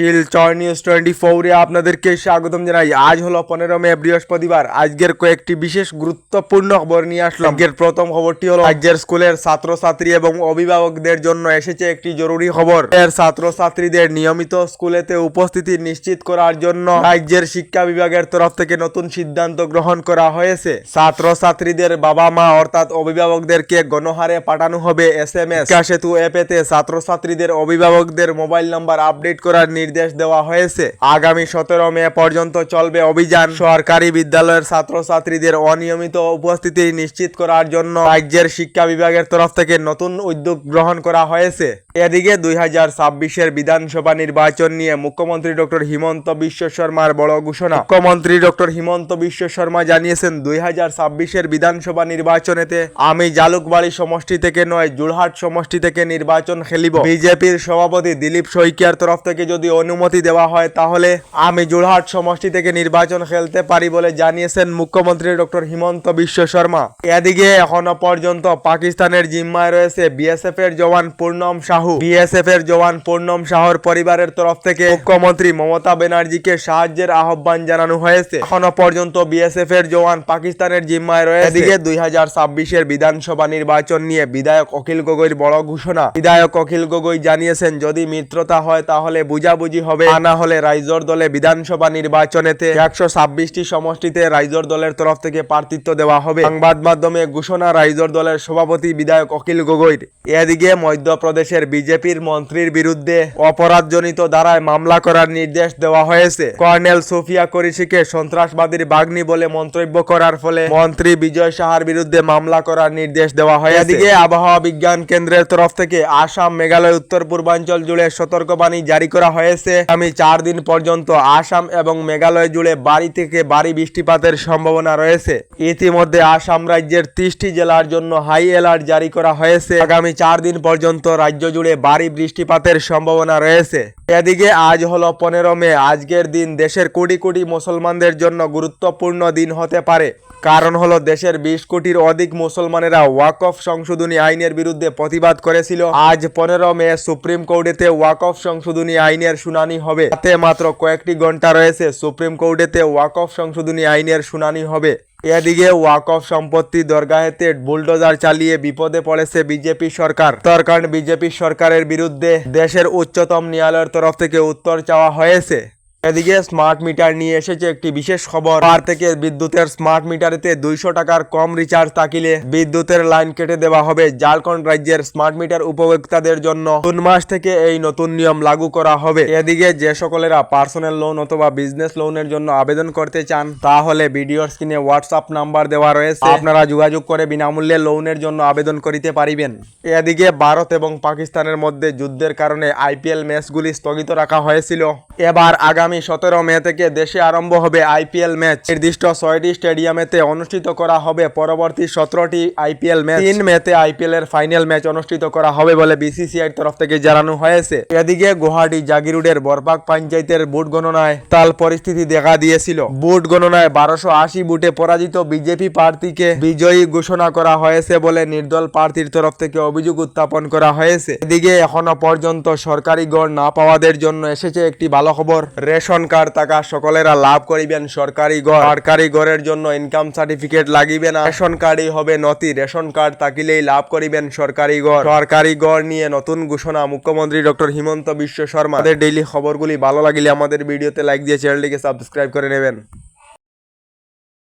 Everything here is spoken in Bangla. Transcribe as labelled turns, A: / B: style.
A: শিলচর নিউজ টোয়েন্টি ফোরে আপনাদেরকে স্বাগতম জানাই। আজ হলো পনেরো মে, বৃহস্পতিবার। আজকের কয়েকটি বিশেষ গুরুত্বপূর্ণ খবর নিয়ে আসলাম। আজকের প্রথম খবরটি হলো রাজ্যের স্কুলের ছাত্রছাত্রী এবং অভিভাবকদের জন্য এসেছে একটি জরুরি খবর। এর ছাত্রছাত্রীদের নিয়মিত স্কুলেতে উপস্থিতি নিশ্চিত করার জন্য রাজ্যের শিক্ষা বিভাগের তরফ থেকে নতুন সিদ্ধান্ত গ্রহণ করা হয়েছে। ছাত্রছাত্রীদের বাবা মা অর্থাৎ অভিভাবকদেরকে গণহারে পাঠানো হবে এস এম এস। সেতু অ্যাপেতে ছাত্রছাত্রীদের অভিভাবকদের মোবাইল নাম্বার আপডেট করার নির্দেশ দেওয়া হয়েছে। আগামী সতেরো মে পর্যন্ত চলবে অভিযান। সরকারি বিদ্যালয়ের ছাত্রছাত্রীদের অনিয়মিত উপস্থিতি নিশ্চিত করার জন্য রাজ্যের শিক্ষা বিভাগের তরফ থেকে নতুন উদ্যোগ গ্রহণ করা হয়েছে। এদিকে দুই হাজার ছাব্বিশের বিধানসভা নির্বাচন নিয়ে মুখ্যমন্ত্রী ডক্টর হিমন্ত বিশ্ব শর্মার বড় ঘোষণা। মুখ্যমন্ত্রী ডক্টর হিমন্ত বিশ্ব শর্মা জানিয়েছেন, দুই হাজার ছাব্বিশের বিধানসভা নির্বাচনেতে আমি জালুকবাড়ি সমষ্টি থেকে নয় জুলহাট সমষ্টি থেকে নির্বাচন খেলিব। বিজেপির সভাপতি দিলীপ শইকিয়ার তরফ থেকে যদি অনুমতি দেওয়া হয়, তাহলে আমি জুলহাট সমষ্টি থেকে নির্বাচন খেলতে পারি বলে জানিয়েছেন মুখ্যমন্ত্রী ডক্টর হিমন্ত বিশ্ব শর্মা এদিকে এখনও পর্যন্ত পাকিস্তানের জিম্মায় রয়েছে বিএসএফ এর জওয়ান পূর্ণম সাহু। বিএসএফ এর জওয়ান পূর্ণম শাহর পরিবারের তরফ থেকে মুখ্যমন্ত্রী মমতা ব্যানার্জিকে সাহায্যের আহ্বান জানানো হয়েছে। এখনও পর্যন্ত বিএসএফ এর জওয়ান পাকিস্তানের জিম্মায় রয়েছে। এদিকে দুই হাজার ছাব্বিশের বিধানসভা নির্বাচন নিয়ে বিধায়ক অখিল গগৈর বড় ঘোষণা। বিধায়ক অখিল গগৈ জানিয়েছেন, যদি মিত্রতা হয়, তাহলে বুঝাবুঝি হবে। না হলে রাইজোর দলে বিধানসভা নির্বাচনেতে একশো ছাব্বিশটি সমষ্টিতে রাইজোর দলের তরফ থেকে প্রার্থিত্ব দেওয়া হবে। সংবাদ মাধ্যমে ঘোষণা, রাইজোর দলের সভাপতি বিধায়ক অখিল গগৈর। এদিকে মধ্যপ্রদেশের বিজেপির মন্ত্রীর বিরুদ্ধে অপরাধজনিত ধারায় মামলা করার নির্দেশ দেওয়া হয়েছে। কর্নেল সোফিয়া করিসিকে সন্ত্রাসবাদীর বাগ্নি বলে মন্তব্য করার ফলে মন্ত্রী বিজয় সাহার বিরুদ্ধে মামলা করার নির্দেশ দেওয়া হয় এদিকে আবহাওয়া বিজ্ঞান কেন্দ্রের তরফ থেকে আসাম, মেঘালয় উত্তর পূর্বাঞ্চল জুড়ে সতর্কবাণী জারি করা হয়েছে। আমি চার দিন পর্যন্ত আসাম এবং মেঘালয় জুড়ে বাড়ি থেকে বাড়ি বৃষ্টিপাতের সম্ভাবনা রয়েছে। ইতিমধ্যে আসাম রাজ্যের ত্রিশটি জেলার জন্য হাই অ্যালার্ট জারি করা হয়েছে। আগামী চার দিন পর্যন্ত রাজ্য জুড়ে বাড়ি বৃষ্টিপাতের সম্ভাবনা রয়েছে। এদিকে আজ হলো পনেরো মে। আজকের দিন দেশের কোটি কোটি মুসলমানদের জন্য গুরুত্বপূর্ণ দিন হতে পারে। কারণ হলো দেশের বিশ কোটির অধিক মুসলমানেরা ওয়াকফ সংশোধনী আইনের বিরুদ্ধে প্রতিবাদ করেছিল। আজ পনেরো মে সুপ্রিম কোর্টেতে ওয়াকফ সংশোধনী আইনের শুনানি হবে। তাতে মাত্র কয়েকটি ঘণ্টা রয়েছে সুপ্রিম কোর্টেতে ওয়াকফ সংশোধনী আইনের শুনানি হবে। এদিকে ওয়াকফ সম্পত্তি দরগাহেতে বুলডোজার চালিয়ে বিপদে পড়েছে বিজেপি সরকার। তরকান বিজেপি সরকারের বিরুদ্ধে দেশের উচ্চতম ন্যায়ালয়ের তরফ থেকে উত্তর চাওয়া হয়েছে। এদিকে স্মার্ট মিটার নিয়ে এসেছে একটি বিশেষ খবর। আর থেকে বিদ্যুতের স্মার্ট মিটারেতে দুইশো টাকার কম রিচার্জ থাকিলে বিদ্যুতের লাইন কেটে দেওয়া হবে ঝাড়খণ্ড রাজ্যের স্মার্ট মিটার উপভোক্তাদের জন্য। জুন মাস থেকে এই নতুন নিয়ম লাগু করা হবে। এদিকে যে সকলেরা পার্সোনাল লোন অথবা বিজনেস লোনের জন্য আবেদন করতে চান, তাহলে ভিডিওর স্ক্রিনে হোয়াটসঅ্যাপ নাম্বার দেওয়া রয়েছে। আপনারা যোগাযোগ করে বিনামূল্যে লোনের জন্য আবেদন করিতে পারিবেন। এদিকে ভারত এবং পাকিস্তানের মধ্যে যুদ্ধের কারণে আইপিএল ম্যাচগুলি স্থগিত রাখা হয়েছিল। এবার আগামী সতেরো মে থেকে দেশে আরম্ভ হবে আইপিএল ম্যাচ। নির্দিষ্ট ছয়টি স্টেডিয়ামেতে অনুষ্ঠিত করা হবে পরবর্তী সতেরোটি আইপিএল ম্যাচ। তিন মেতে আইপিএল এর ফাইনাল ম্যাচ অনুষ্ঠিত করা হবে বলে বিসিসিআই তরফ থেকে জানানো হয়েছে। এদিকে গুয়াহাটি জাগিরুডের বরপাক পঞ্চায়েতের ভোট গণনায় তাল পরিস্থিতি দেখা দিয়েছিল। ভোট গণনায় বারোশো আশি বুটে পরাজিত বিজেপি প্রার্থীকে বিজয়ী ঘোষণা করা হয়েছে বলে নির্দল প্রার্থীর তরফ থেকে অভিযোগ উত্থাপন করা হয়েছে। এদিকে এখনও পর্যন্ত সরকারি গড় না পাওয়াদের জন্য এসেছে একটি ভালো খবর, রেশন কার্ড থাকা সকলেরা লাভ করিবেন সরকারি ঘর। সরকারি ঘরের জন্য ইনকাম সার্টিফিকেট লাগিবে না। রেশন কার্ডই হবে নথি। রেশন কার্ড থাকিলেই লাভ করিবেন সরকারি ঘর। সরকারি ঘর নিয়ে নতুন ঘোষণা মুখ্যমন্ত্রী ডক্টর হিমন্ত বিশ্ব শর্মা। আমাদের ডেইলি খবরগুলি ভালো লাগিলে আমাদের ভিডিওতে লাইক দিয়ে চ্যানেলটিকে সাবস্ক্রাইব করে নেবেন।